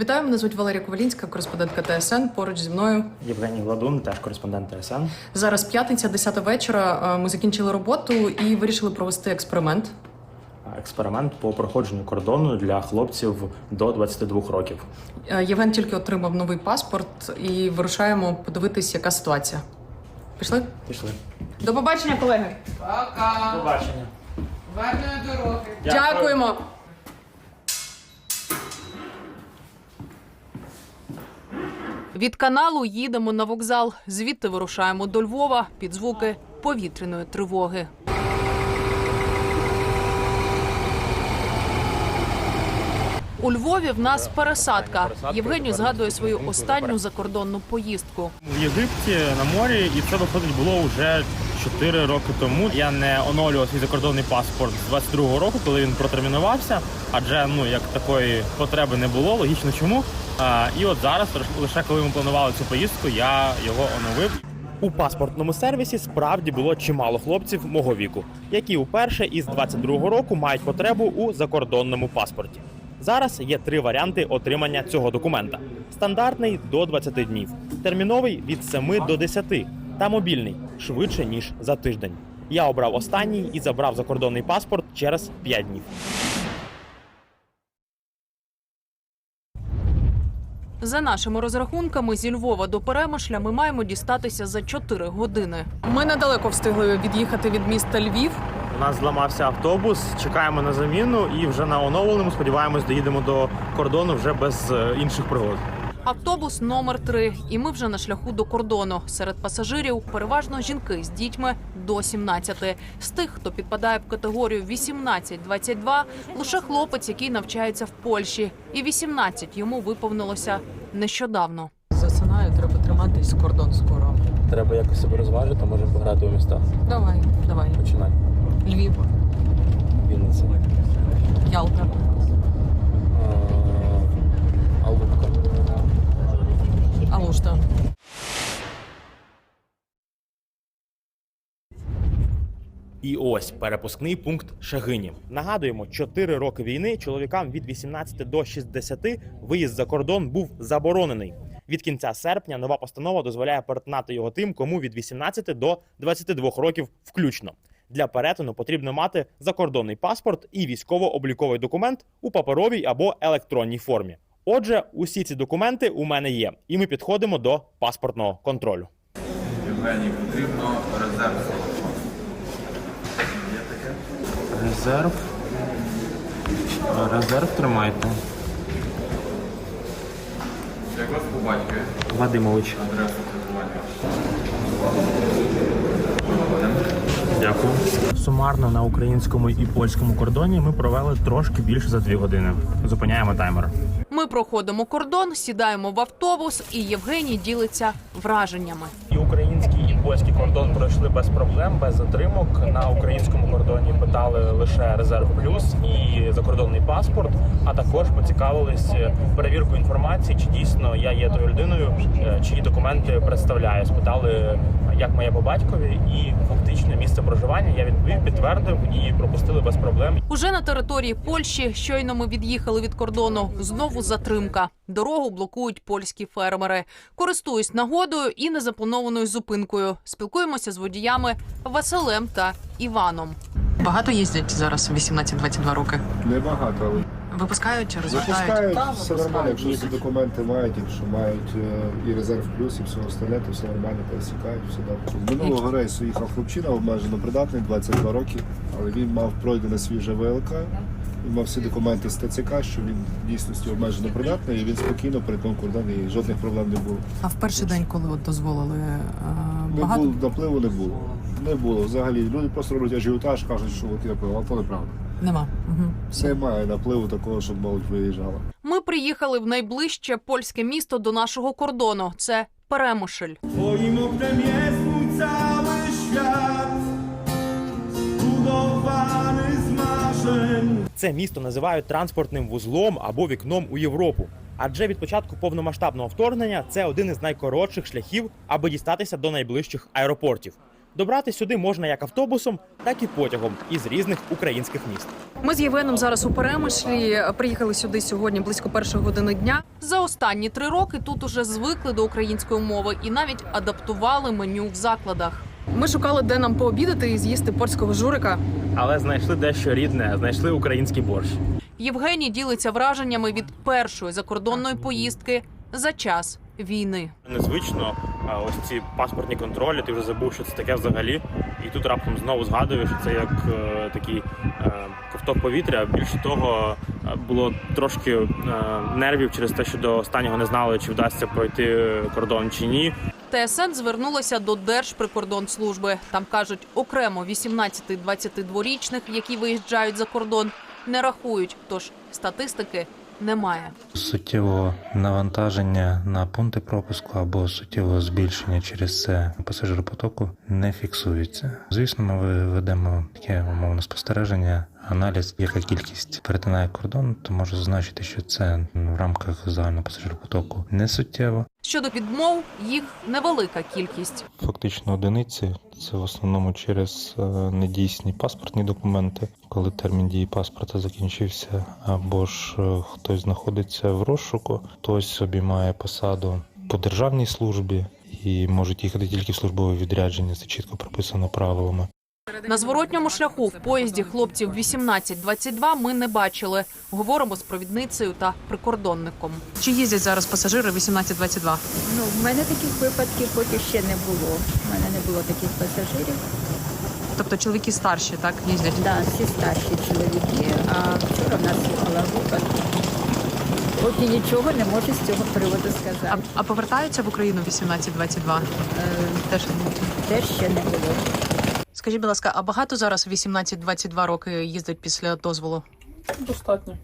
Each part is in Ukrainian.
Вітаю, мене звуть Валерія Ковалінська, кореспондентка ТСН. Поруч зі мною Євгеній Гладун, теж кореспондент ТСН. зараз п'ятниця, 10 вечора. Е, Ми закінчили роботу і вирішили провести експеримент. Експеримент по проходженню кордону для хлопців до 22 років. Е, Євген тільки отримав новий паспорт і вирушаємо подивитись, яка ситуація. Пішли? Пішли. До побачення, колеги. Пока. Побачення. Гарної дороги. Дякуємо. Від каналу їдемо на вокзал. Звідти вирушаємо до Львова під звуки повітряної тривоги. У Львові в нас пересадка. Євгеній згадує свою останню закордонну поїздку. в Єгипті на морі, і це виходить було вже 4 роки тому. Я не оновлював свій закордонний паспорт з 22-го року, коли він протермінувався, адже ну як такої потреби не було. Логічно чому. І от зараз, лише коли ми планували цю поїздку, я його оновив. У паспортному сервісі справді було чимало хлопців мого віку, які уперше із 22-го року мають потребу у закордонному паспорті. Зараз є три варіанти отримання цього документа: стандартний до 20 днів, терміновий від 7 до 10 та мобільний швидше ніж за тиждень. Я обрав останній і забрав закордонний паспорт через 5 днів. За нашими розрахунками, зі Львова до Перемишля ми маємо дістатися за 4 години. Ми недалеко встигли від'їхати від міста Львів. У нас зламався автобус, чекаємо на заміну і вже на оновленому сподіваємось, доїдемо до кордону вже без е, інших пригод. Автобус номер 3 і ми вже на шляху до кордону. Серед пасажирів переважно жінки з дітьми до 17. З тих, хто підпадає в категорію 18-22, лише хлопець, який навчається в Польщі, і 18 йому виповнилося нещодавно. Засинаю, треба триматись кордон скоро. Треба якось себе розважити, можемо пограти у міста. Давай, давай. Починай. Львів, Вінниця. Ялта, Алубка. Алушта. І ось перепускний пункт Шагині. Нагадуємо, 4 роки війни чоловікам від 18 до 60 виїзд за кордон був заборонений. Від кінця серпня нова постанова дозволяє перетинати його тим, кому від 18 до 22 років включно. Для перетину потрібно мати закордонний паспорт і військово-обліковий документ у паперовій або електронній формі. Отже, усі ці документи у мене є, і ми підходимо до паспортного контролю. Євгеній, потрібно резерв. Є таке? Резерв. Резерв тримайте. Як вас по батькові? Вадимович. Адреса проживання. Дякую. Сумарно на українському і польському кордоні ми провели трошки більше за дві години. Зупиняємо таймер. Ми проходимо кордон, сідаємо в автобус, і Євгеній ділиться враженнями. І український, і польський кордон пройшли без проблем, без затримок. На українському кордоні питали лише резерв плюс і закордонний паспорт. А також поцікавились перевіркою інформації, чи дійсно я є тою людиною, е, чиї документи представляю. Спитали, як моє по батькові, і фактичне місце проживання. Я відповів, підтвердив і пропустили без проблем. Уже на території Польщі щойно ми від'їхали від кордону. Знову затримка. Дорогу блокують польські фермери. Користуюсь нагодою і незапланованою зупинкою. Спілкуємося з водіями Василем та Іваном. Багато їздять зараз 18-22 роки. Небагато, Випускають, запускають все нормально, якщо всі документи мають, якщо мають е, і резерв плюс, і все остальне, то все нормально пересікають, все добре. Минулого рейсу їхав хлопчина, обмежено придатний, 22 роки, але він мав пройдене свіже ВЛК, він мав всі документи з ТЦК, що він в дійсності обмежено придатний, і він спокійно перетнув кордон, і жодних проблем не було. А в перший день, коли от дозволили е, Не було, напливу не було. Не було взагалі. Люди просто роблять ажіотаж, кажуть, що от я пив, а то неправда. нема. Угу. Немає напливу такого, щоб молодь виїжджала. Ми приїхали в найближче польське місто до нашого кордону. Це Перемишль. Twoim oknem jest mój cały świat Zbudowany z Це місто називають транспортним вузлом або вікном у Європу. Адже від початку повномасштабного вторгнення це один із найкоротших шляхів, аби дістатися до найближчих аеропортів. Добрати сюди можна як автобусом, так і потягом із різних українських міст. Ми з Євгеном зараз у Перемишлі. Приїхали сюди сьогодні близько першої години дня. За останні три роки тут уже звикли до української мови і навіть адаптували меню в закладах. Ми шукали, де нам пообідати і з'їсти польського журика. Але знайшли дещо рідне, знайшли український борщ. Євгеній ділиться враженнями від першої закордонної поїздки за час війни. Незвично, ось ці паспортні контролі, ти вже забув, що це таке взагалі. І тут раптом знову згадуєш, що це як е, такий е, ковток повітря. Більше того, е, було трошки е, нервів через те, що до останнього не знали, чи вдасться пройти кордон чи ні. ТСН звернулася до Держприкордонслужби. Там кажуть, окремо 18-22-річних, які виїжджають за кордон, не рахують. Тож статистики немає. Суттєвого навантаження на пункти пропуску або суттєвого збільшення через це пасажиропотоку не фіксується. Звісно, ми ведемо таке умовне спостереження. Аналіз, яка кількість перетинає кордон, то може зазначити, що це в рамках загального пасажиропотоку не суттєво. Щодо відмов, їх невелика кількість. Фактично одиниці це в основному через е, недійсні паспортні документи, коли термін дії паспорта закінчився, або ж е, хтось знаходиться в розшуку, хтось обіймає посаду по державній службі і можуть їхати тільки в службове відрядження. Це чітко прописано правилами. На зворотньому шляху в поїзді хлопців 18-22 ми не бачили. Говоримо з провідницею та прикордонником. Чи їздять зараз пасажири 18-22? Ну, в мене таких випадків поки ще не було. У мене не було таких пасажирів. Тобто чоловіки старші так їздять. Да, всі старші чоловіки. А вчора в нас була випадки. Поки нічого не можу з цього приводу сказати. а повертаються в Україну 18-22? Е, Теж Теж ще не було. Скажіть, будь ласка, а багато зараз 18-22 роки їздять після дозволу? Достатньо.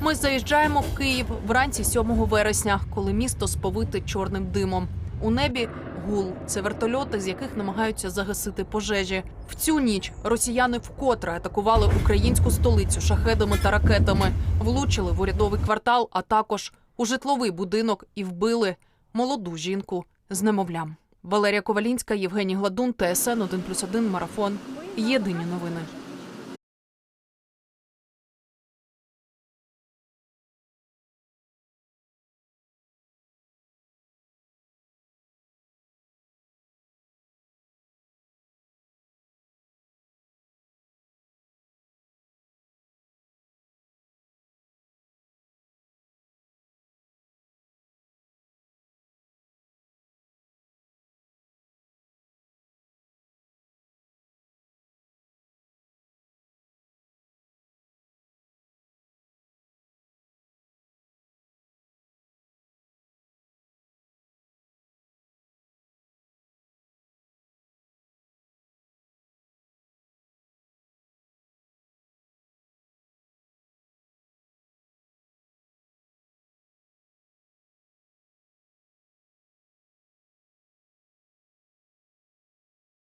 Ми заїжджаємо в Київ вранці 7 вересня, коли місто сповите чорним димом. У небі гул. Це вертольоти, з яких намагаються загасити пожежі. В цю ніч росіяни вкотре атакували українську столицю шахедами та ракетами, влучили в урядовий квартал, а також у житловий будинок і вбили молоду жінку з немовлям. Валерія Ковалінська, Євгеній Гладун, ТСН 1+,1, Марафон. Єдині новини.